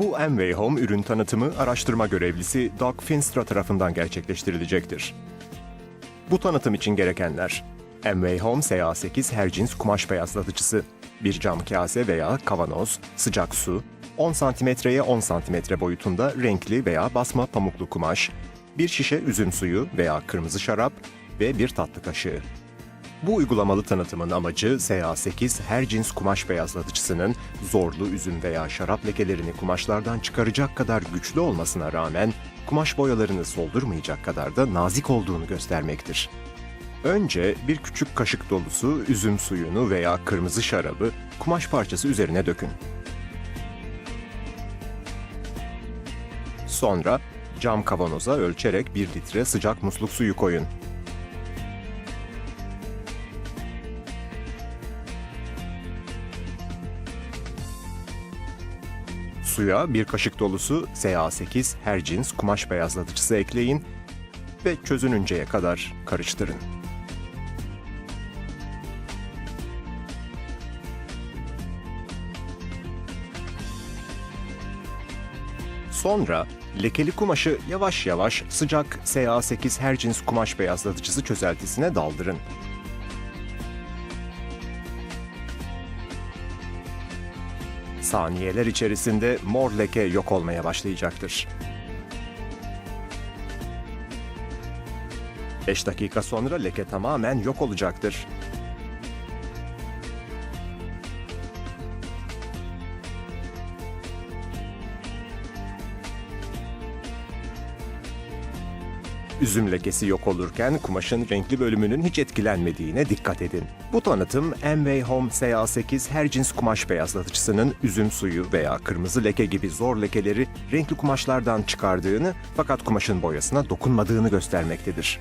Bu Amway Home ürün tanıtımı araştırma görevlisi Doug Finstra tarafından gerçekleştirilecektir. Bu tanıtım için gerekenler Amway Home SA8 her cins kumaş beyazlatıcısı, bir cam kase veya kavanoz, sıcak su, 10 santimetreye 10 santimetre boyutunda renkli veya basma pamuklu kumaş, bir şişe üzüm suyu veya kırmızı şarap ve bir tatlı kaşığı. Bu uygulamalı tanıtımın amacı SA8 her cins kumaş beyazlatıcısının zorlu üzüm veya şarap lekelerini kumaşlardan çıkaracak kadar güçlü olmasına rağmen kumaş boyalarını soldurmayacak kadar da nazik olduğunu göstermektir. Önce bir küçük kaşık dolusu üzüm suyunu veya kırmızı şarabı kumaş parçası üzerine dökün. Sonra cam kavanoza ölçerek 1 litre sıcak musluk suyu koyun. Suya bir kaşık dolusu SA8 her cins kumaş beyazlatıcısı ekleyin ve çözününceye kadar karıştırın. Sonra lekeli kumaşı yavaş yavaş sıcak SA8 her cins kumaş beyazlatıcısı çözeltisine daldırın. Saniyeler içerisinde mor leke yok olmaya başlayacaktır. 5 dakika sonra leke tamamen yok olacaktır. Üzüm lekesi yok olurken kumaşın renkli bölümünün hiç etkilenmediğine dikkat edin. Bu tanıtım Amway Home SA8 her cins kumaş beyazlatıcısının üzüm suyu veya kırmızı leke gibi zor lekeleri renkli kumaşlardan çıkardığını fakat kumaşın boyasına dokunmadığını göstermektedir.